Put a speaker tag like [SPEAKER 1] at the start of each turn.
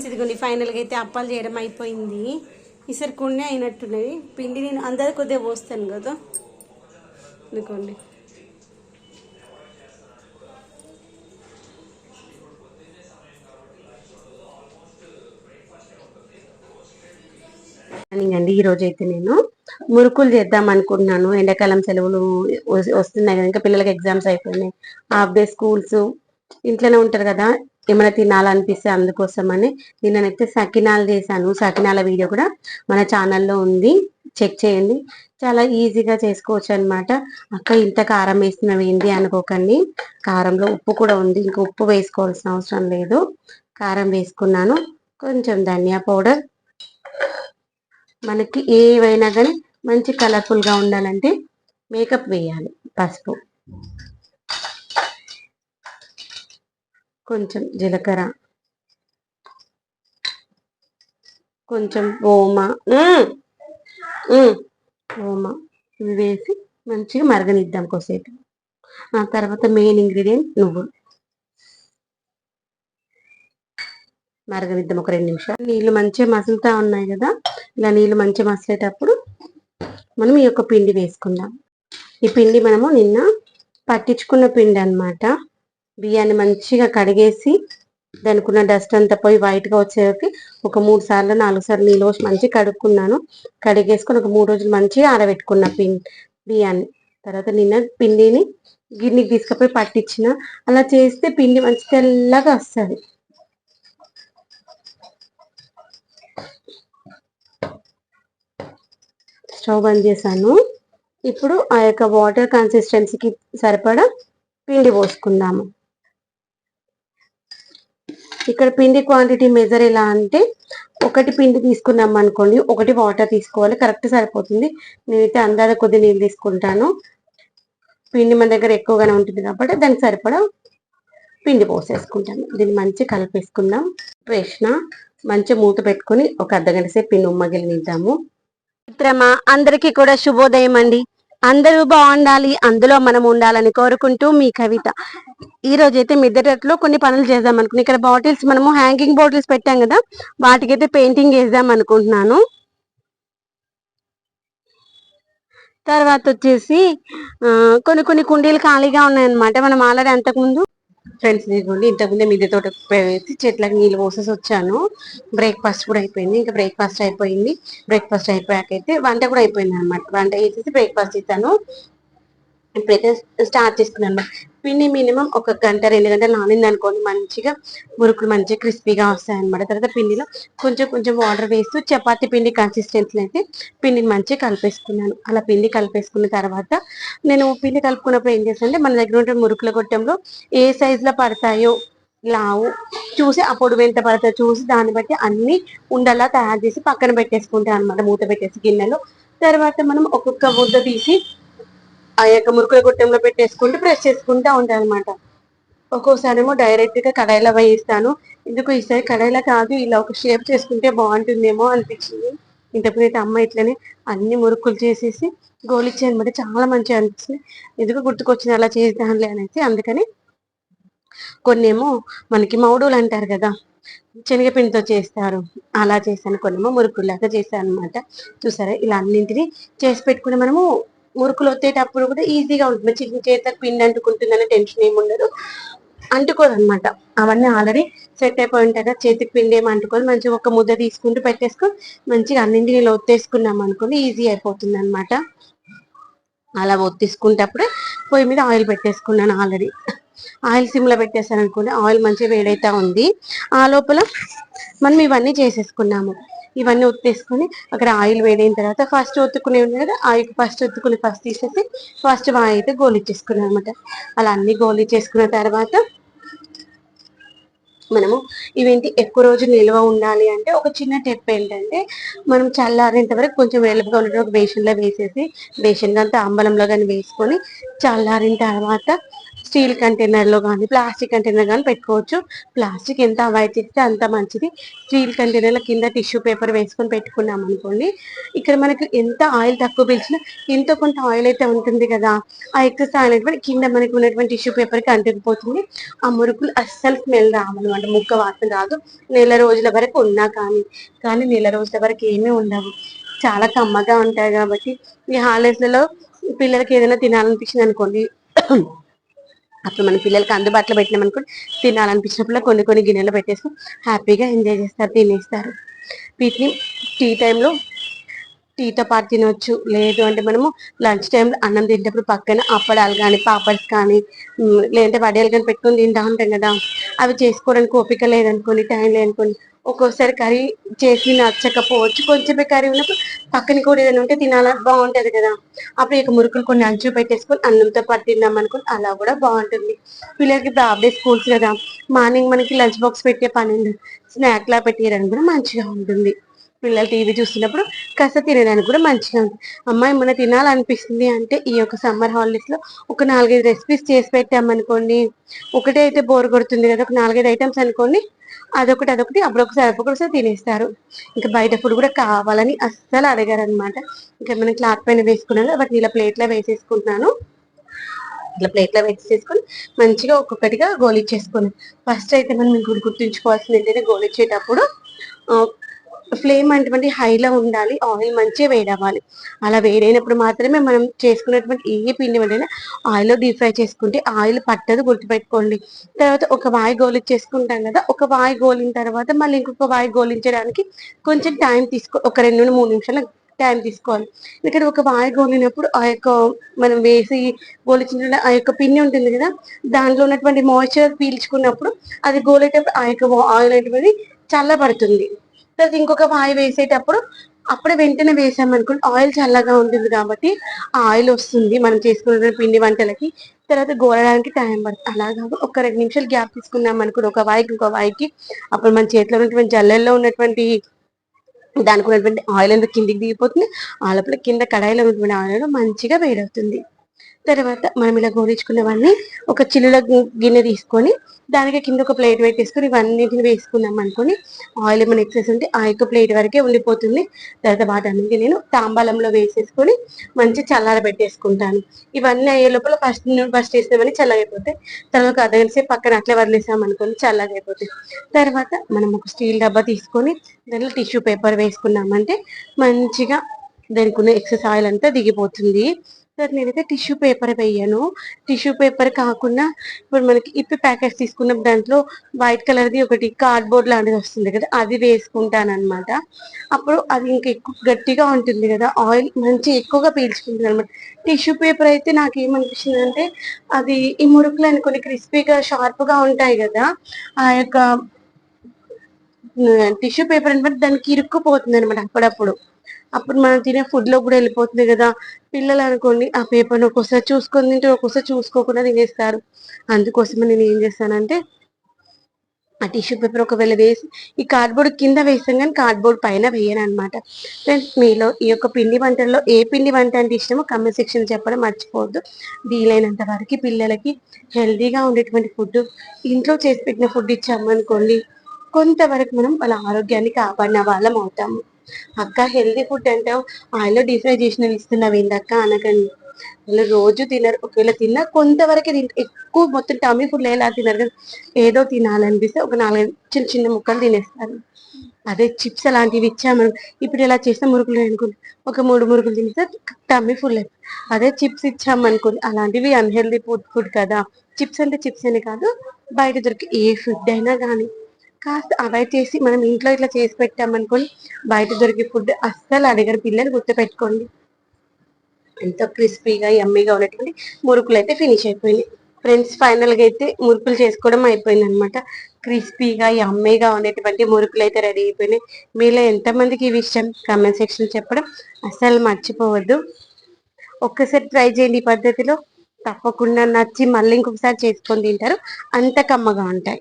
[SPEAKER 1] Friends ఇదిగోండి ఫైనల్గా అయితే అప్పాలు చేయడం అయిపోయింది. ఈసారి కొన్ని అయినట్టున్నది. పిండి నేను అందరి కొద్దిగా పోస్తాను కదా. ఇదిగోండి. మార్నింగ్ అండి. ఈ అయితే నేను మురుకులు చేద్దాం అనుకుంటున్నాను. ఎండాకాలం సెలవులు వస్తున్నాయి కదా. ఇంకా పిల్లలకి ఎగ్జామ్స్ అయిపోయినాయి. హాఫ్ డే స్కూల్స్ ఇంట్లోనే ఉంటారు కదా. ఏమైనా తినాలనిపిస్తే అందుకోసమని నిన్ననైతే సకినాలు చేశాను. సకినాల వీడియో కూడా మన ఛానల్లో ఉంది. చెక్ చేయండి. చాలా ఈజీగా చేసుకోవచ్చు అనమాట అక్క ఇంత కారం వేసినవి ఏంటి అనుకోకండి. కారంలో ఉప్పు కూడా ఉంది. ఇంకా ఉప్పు వేసుకోవాల్సిన అవసరం లేదు. కారం వేసుకున్నాను. కొంచెం ధనియా పౌడర్. మనకి ఏవైనా కానీ మంచి కలర్ఫుల్గా ఉండాలంటే మేకప్ వేయాలి. పసుపు. కొంచెం జీలకర్ర. కొంచెం ఓమ. ఓమ. ఇవి వేసి మంచిగా మరగనిద్దాం కొసేపు ఆ తర్వాత మెయిన్ ఇంగ్రీడియంట్ నువ్వులు మరగనిద్దాం ఒక రెండు నిమిషాలు. నీళ్ళు మంచిగా మసులుతా ఉన్నాయి కదా? ఇలా నీళ్ళు మంచిగా మసిలేటప్పుడు మనం ఈ యొక్క పిండి వేసుకుందాం. ఈ పిండి మనము నిన్న పట్టించుకున్న పిండి అన్నమాట. బియ్యాన్ని మంచిగా కడిగేసి దానికి ఉన్న డస్ట్ అంతా పోయి వైట్గా వచ్చేసరికి ఒక మూడు సార్లు నాలుగు సార్లు నీళ్ళు పోసి మంచిగా కడుక్కున్నాను. కడిగేసుకొని ఒక మూడు రోజులు మంచిగా ఆరబెట్టుకున్న పిండి బియ్యాన్ని. తర్వాత నిన్న పిండిని గిన్నెకి తీసుకుపోయి పట్టించిన అలా చేస్తే పిండి మంచి తెల్లగా వస్తుంది. స్టవ్ బంద్ చేశాను. ఇప్పుడు ఆ యొక్క వాటర్ కన్సిస్టెన్సీకి సరిపడా పిండి పోసుకుందాము. ఇక్కడ పిండి క్వాంటిటీ మెజర్ ఎలా అంటే ఒకటి పిండి తీసుకున్నాం అనుకోండి ఒకటి వాటర్ తీసుకోవాలి కరెక్ట్ సరిపోతుంది. నేనైతే అందాజ కొద్ది నీళ్ళు తీసుకుంటాను. పిండి మన దగ్గర ఎక్కువగానే ఉంటుంది కాబట్టి దానికి సరిపడా పిండి పోసేసుకుంటాను. దీన్ని మంచిగా కలిపేసుకుందాం. వేసిన మంచిగా మూత పెట్టుకొని ఒక అర్ధగంట సేపు పిండి ఉమ్మగిలినిద్దాము మిత్రమా అందరికీ కూడా శుభోదయం అండి. అందరూ బాగుండాలి అందులో మనం ఉండాలని కోరుకుంటూ మీ కవిత. ఈ రోజైతే మిద్దెటట్లో కొన్ని పనులు చేద్దాం అనుకున్నాను ఇక్కడ బాటిల్స్ మనము హ్యాంగింగ్ బాటిల్స్ పెట్టాం కదా వాటికైతే పెయింటింగ్ వేద్దాం అనుకుంటున్నాను. తర్వాత వచ్చేసి కొన్ని కొన్ని కుండీలు ఖాళీగా ఉన్నాయన్నమాట. మనం ఆల్రెడీ అంతకుముందు ఫ్రెండ్స్ ఇదిగోండి ఇంతకుముందే మిద్దె తోట వేసి చెట్లకి నీళ్ళు పోసేసి వచ్చాను. బ్రేక్ఫాస్ట్ కూడా అయిపోయింది. ఇంకా బ్రేక్ఫాస్ట్ అయిపోయింది. బ్రేక్ఫాస్ట్ అయిపోయాక అయితే వంట కూడా అయిపోయింది అనమాట వంట చేసేసి బ్రేక్ఫాస్ట్ ఇస్తాను ఇప్పుడైతే స్టార్ట్ చేసుకున్నాను పిండి మినిమం ఒక గంట రెండు గంటలు నానింది అనుకోండి మంచిగా మురుకులు మంచిగా క్రిస్పీగా వస్తాయి అనమాట తర్వాత పిండిలో కొంచెం కొంచెం వాటర్ వేస్తూ చపాతి పిండి కన్సిస్టెన్సీ అయితే పిండిని మంచిగా కలిపేసుకున్నాను. అలా పిండి కలిపేసుకున్న తర్వాత నేను పిండి కలుపుకున్నప్పుడు ఏం చేస్తానంటే మన దగ్గర ఉంటే మురుకుల గొట్టంలో ఏ సైజులో పడతాయో లావు చూసి ఆ పొడవు ఎంత పడుతుందో చూసి దాన్ని బట్టి అన్ని ఉండలా తయారు చేసి పక్కన పెట్టేసుకుంటాను అనమాట మూత పెట్టేసి గిన్నెలో. తర్వాత మనం ఒక్కొక్క ముద్ద తీసి ఆ యొక్క మురుకుల గుట్టంలో పెట్టేసుకుంటూ ప్రెస్ చేసుకుంటా ఉంటాను అనమాట ఒక్కోసారి ఏమో డైరెక్ట్గా కడాయిలో వేయిస్తాను ఎందుకు ఈసారి కడాయిలో కాదు ఇలా ఒక షేప్ చేసుకుంటే బాగుంటుందేమో అనిపించింది. ఇంతకుముందు అమ్మ ఇట్లనే అన్ని మురుకులు చేసేసి గోలిచ్చి అనమాట చాలా మంచిగా అనిపిస్తుంది ఎందుకు గుర్తుకొచ్చింది అలా చేద్దాంలే అనేసి. అందుకని కొన్నేమో మనకి మౌడులు అంటారు కదా శనగపిండితో చేస్తారు. అలా చేశాను. కొన్నేమో మురుకుల్లాగా చేశాను అనమాట చూసారా? ఇలా అన్నింటినీ చేసి పెట్టుకుని మనము మురుకులు వచ్చేటప్పుడు కూడా ఈజీగా ఉంటుంది. చిన్న చేత పిండి అంటుకుంటుందనే టెన్షన్ ఏమి ఉండదు. అంటుకోదు అనమాట అవన్నీ ఆల్రెడీ సెట్ అయిపోయి ఉంటాయి కదా. చేతికి పిండి ఏమి అంటుకోదు. మంచిగా ఒక ముద్ద తీసుకుంటూ పెట్టేసుకొని మంచిగా అన్నింటినీ ఒత్తేసుకున్నాం అనుకోని ఈజీ అయిపోతుంది అనమాట అలా ఒత్తిసుకుంటప్పుడే పొయ్యి మీద ఆయిల్ పెట్టేసుకున్నాను ఆల్రెడీ. ఆయిల్ సిమ్లో పెట్టేసాను అనుకోండి ఆయిల్ మంచిగా వేడైతా ఉంది. ఆ లోపల మనం ఇవన్నీ చేసేసుకున్నాము. ఇవన్నీ ఒత్తేసుకొని అక్కడ ఆయిల్ వేడైన తర్వాత ఫస్ట్ ఒత్తుకునే ఉంది కదా ఆయిల్ ఫస్ట్ ఒత్తుకుని ఫస్ట్ తీసేసి ఫస్ట్ బాగా అయితే గోలిచ్చేసుకున్నాను అనమాట అలా అన్ని గోలిచ్చేసుకున్న తర్వాత మనము ఇవేంటి ఎక్కువ రోజు నిల్వ ఉండాలి అంటే ఒక చిన్న టిప్ ఏంటంటే మనం చల్లారేంత వరకు కొంచెం వెలుపుగా ఉండే ఒక బేషన్లో వేసేసి బేషన్ అంతా అంబలంలో కానీ వేసుకొని చల్లారిన తర్వాత స్టీల్ కంటైనర్లో కానీ ప్లాస్టిక్ కంటైనర్ కానీ పెట్టుకోవచ్చు. ప్లాస్టిక్ ఎంత అవాయిడ్ చేస్తే అంత మంచిది. స్టీల్ కంటైనర్ల కింద టిష్యూ పేపర్ వేసుకొని పెట్టుకున్నాం అనుకోండి ఇక్కడ మనకి ఎంత ఆయిల్ తక్కువ పీల్చినా ఎంతో కొంత ఆయిల్ అయితే ఉంటుంది కదా ఆ ఎక్సెస్ ఆయిల్ అనేటువంటి కింద మనకి ఉన్నటువంటి టిష్యూ పేపర్కి అంటుకుపోతుంది. ఆ మురుకులు అస్సలు స్మెల్ రావన్నమాట ముక్క వాసన రాదు. నెల రోజుల వరకు ఉన్నా కానీ కానీ నెల రోజుల వరకు ఏమీ ఉండవు. చాలా కమ్మగా ఉంటాయి కాబట్టి ఈ హాలిడేస్లలో పిల్లలకి ఏదైనా తినాలనిపించింది అనుకోండి అప్పుడు మన పిల్లలకి అందుబాటులో పెట్టినాం అనుకోండి తినాలనిపించినప్పుడు కొన్ని కొన్ని గిన్నెలు పెట్టేసి హ్యాపీగా ఎంజాయ్ చేస్తారు తినేస్తారు. వీటిని టీ టైంలో టీతో పాటు తినవచ్చు లేదు అంటే మనము లంచ్ టైంలో అన్నం తింటప్పుడు పక్కన అప్పడాలు కానీ పాపడ్స్ కానీ లేదంటే వడియాలు కానీ పెట్టుకొని తింటా ఉంటాం కదా. అవి చేసుకోవడానికి ఓపిక లేదనుకోండి టైం లేదనుకోండి ఒక్కొక్కసారి కర్రీ చేసి నచ్చకపోవచ్చు. కొంచెమే కర్రీ ఉన్నప్పుడు పక్కన కూడా ఏదైనా ఉంటే తినాలని బాగుంటుంది కదా. అప్పుడు ఇక మురుకులు కొన్ని అంచు పెట్టేసుకొని అన్నంతో పాటు తిన్నాం అనుకోని అలా కూడా బాగుంటుంది. పిల్లలకి ఇప్పుడు హాఫ్ డే స్కూల్స్ కదా. మార్నింగ్ మనకి లంచ్ బాక్స్ పెట్టే పని ఉండదు స్నాక్ లా పెట్టేయడానికి కూడా మంచిగా ఉంటుంది. పిల్లలు టీవీ చూస్తున్నప్పుడు కాస్త తినడానికి కూడా మంచిగా ఉంటుంది అమ్మాయి మన తినాలనిపిస్తుంది అంటే ఈ యొక్క సమ్మర్ హాలిడేస్లో ఒక నాలుగైదు రెసిపీస్ చేసి పెట్టామనుకోండి ఒకటే అయితే బోర్ కొడుతుంది కదా ఒక నాలుగైదు ఐటమ్స్ అనుకోండి. అదొకటి అదొకటి అప్పుడు ఒకసారి ఒకసారి తినేస్తారు. ఇంకా బయట ఫుడ్ కూడా కావాలని అస్సలు అడగారు అనమాట ఇంకా మనం క్లాత్ పైన వేసుకున్నాను వాటిని ఇలా ప్లేట్లో వేసేసుకుంటున్నాను. ఇట్లా ప్లేట్లో వేసేసుకొని మంచిగా ఒక్కొక్కటిగా గోలిచ్చేసుకుని. ఫస్ట్ అయితే మనం గుర్తుంచుకోవాల్సింది ఏంటంటే గోలిచ్చేటప్పుడు ఫ్లేమ్ అటువంటి హైలో ఉండాలి ఆయిల్ మంచిగా వేడవ్వాలి. అలా వేడైనప్పుడు మాత్రమే మనం చేసుకున్నటువంటి ఏ పిండి వంటైనా ఆయిల్లో డీప్ ఫ్రై చేసుకుంటే ఆయిల్ పట్టదు గుర్తుపెట్టుకోండి. తర్వాత ఒక వాయి గోలిచ్చేసుకుంటాం కదా ఒక వాయి గోలిన తర్వాత మళ్ళీ ఇంకొక వాయి గోలించడానికి కొంచెం టైం తీసుకో ఒక రెండు నుండి మూడు నిమిషాలు టైం తీసుకోవాలి. ఎందుకంటే ఒక వాయి గోలినప్పుడు ఆ యొక్క మనం వేసి గోలించిన ఆ యొక్క పిండి ఉంటుంది కదా దాంట్లో ఉన్నటువంటి మాయిశ్చర్ పీల్చుకున్నప్పుడు అది గోలేటప్పుడు ఆ యొక్క ఆయిల్ అనేటువంటి చల్లబడుతుంది. తర్వాత ఇంకొక వాయి వేసేటప్పుడు అప్పుడే వెంటనే వేసామనుకోండి ఆయిల్ చల్లగా ఉంటుంది కాబట్టి ఆ ఆయిల్ వస్తుంది. మనం చేసుకున్న పిండి వంటలకి. తర్వాత గోరడానికి టైం పడుతుంది. అలాగా ఒక రెండు నిమిషాలు గ్యాప్ తీసుకున్నాం అనుకోండి. ఒక వాయికి ఒక వాయికి. అప్పుడు మన చేతిలో ఉన్నటువంటి జల్లెల్లో ఉన్నటువంటి దానికి ఉన్నటువంటి ఆయిల్ అంతా కిందికి దిగిపోతుంది. ఆ లోపల కింద కడాయిలో ఉన్నటువంటి ఆయిల్ మంచిగా వేడవుతుంది. తర్వాత మనం ఇలా గోరించుకున్నవన్నీ ఒక చిల్లుల గిన్నె తీసుకొని దానికి కింద ఒక ప్లేట్ పెట్టేసుకొని ఇవన్నిటిని వేసుకున్నాం అనుకొని ఆయిల్ ఏమైనా ఎక్సెస్ ఉంటే ఆ యొక్క ప్లేట్ వరకే ఉండిపోతుంది. తర్వాత వాటన్నిటి నేను తాంబాలంలో వేసేసుకొని మంచి చల్లార పెట్టేసుకుంటాను. ఇవన్నీ అయ్యే లోపల ఫస్ట్ ఫస్ట్ వేసినవన్నీ చల్లగైపోతాయి తర్వాత అదే సేపు పక్కన అట్లే వదిలేసాం అనుకోని చల్లగైపోతాయి తర్వాత మనం ఒక స్టీల్ డబ్బా తీసుకొని దాంట్లో టిష్యూ పేపర్ వేసుకున్నామంటే మంచిగా దానికి ఉన్న ఎక్సెస్ ఆయిల్ అంతా దిగిపోతుంది. సార్ నేనైతే టిష్యూ పేపర్ వేయను. టిష్యూ పేపర్ కాకుండా ఇప్పుడు మనకి ఇప్పి ప్యాకెట్స్ తీసుకున్నప్పుడు దాంట్లో వైట్ కలర్ది ఒకటి కార్డ్బోర్డ్ లాంటిది వస్తుంది కదా అది వేసుకుంటాను అనమాట అప్పుడు అది ఇంకా ఎక్కువ గట్టిగా ఉంటుంది కదా ఆయిల్ మంచి ఎక్కువగా పీల్చుకుంటుంది అనమాట టిష్యూ పేపర్ అయితే నాకు ఏమనిపిస్తుంది అంటే అది ఈ మురుకులు అని కొన్ని క్రిస్పీగా షార్ప్గా ఉంటాయి కదా ఆ యొక్క టిష్యూ పేపర్ అనమాట దానికి ఇరుక్కుపోతుంది అనమాట అప్పుడప్పుడు. అప్పుడు మనం తినే ఫుడ్లో కూడా వెళ్ళిపోతుంది కదా. పిల్లలు అనుకోండి ఆ పేపర్ ఒక్కోసారి చూసుకొని తింటే ఒక్కోసారి చూసుకోకుండా తినేస్తారు. అందుకోసమే నేను ఏం చేస్తానంటే ఆ టిష్యూ పేపర్ ఒకవేళ వేసి ఈ కార్డ్బోర్డ్ కింద వేస్తాం కానీ కార్డ్బోర్డ్ పైన వేయను అనమాట ఫ్రెండ్స్ మీలో ఈ యొక్క పిండి వంటల్లో ఏ పిండి వంట అంటే ఇష్టమో కమెంట్ సెక్షన్ చెప్పడం మర్చిపోవద్దు. వీలైనంత వరకు పిల్లలకి హెల్దీగా ఉండేటువంటి ఫుడ్ ఇంట్లో చేసి పెట్టిన ఫుడ్ ఇచ్చామనుకోండి కొంతవరకు మనం వాళ్ళ ఆరోగ్యాన్ని కాపాడిన వాళ్ళం అవుతాము. అక్క హెల్దీ ఫుడ్ అంటే ఆయిల్లో డీప్ ఫ్రై చేసినవి ఇస్తున్నావు ఏందక్క అనకండి. వాళ్ళు రోజు తినరు. ఒకవేళ తిన్నా కొంతవరకు తింటారు ఎక్కువ మొత్తం టమీ ఫుడ్ ఎలా తినరు కదా. ఏదో తినాలనిపిస్తే ఒక నాలుగైదు చిన్న చిన్న ముక్కలు తినేస్తారు. అదే చిప్స్ అలాంటివి ఇచ్చాము ఇప్పుడు ఇలా చేస్తే మురుకులు అనుకోండి. ఒక మూడు మురుకులు తినేస్తే టమ్మీ ఫుల్ అదే చిప్స్ ఇచ్చామనుకోండి. అలాంటివి అన్హెల్దీ ఫుడ్ ఫుడ్ కదా. చిప్స్ అంటే చిప్స్ అని కాదు. బయట దొరికి ఏ ఫుడ్ అయినా కానీ. కాస్త అవాయిడ్ చేసి మనం ఇంట్లో ఇట్లా చేసి పెట్టామనుకోండి బయట దొరికే ఫుడ్ అస్సలు అడిగారు పిల్లలు గుర్తుపెట్టుకోండి. ఎంతో క్రిస్పీగా ఎమ్మీగా ఉన్నటువంటి మురుకులు అయితే ఫినిష్ అయిపోయినాయి. ఫ్రెండ్స్ ఫైనల్గా అయితే మురుకులు చేసుకోవడం అయిపోయింది అనమాట క్రిస్పీగా ఎమ్మీగా ఉండేటువంటి మురుకులు అయితే రెడీ అయిపోయినాయి. మీలో ఎంతమందికి ఇవి ఇష్టం? కామెంట్ సెక్షన్ చెప్పడం. అస్సలు మర్చిపోవద్దు. ఒక్కసారి ట్రై చేయండి ఈ పద్ధతిలో. తప్పకుండా నచ్చి మళ్ళీ ఇంకొకసారి చేసుకొని తింటారు. అంత కమ్మగా ఉంటాయి.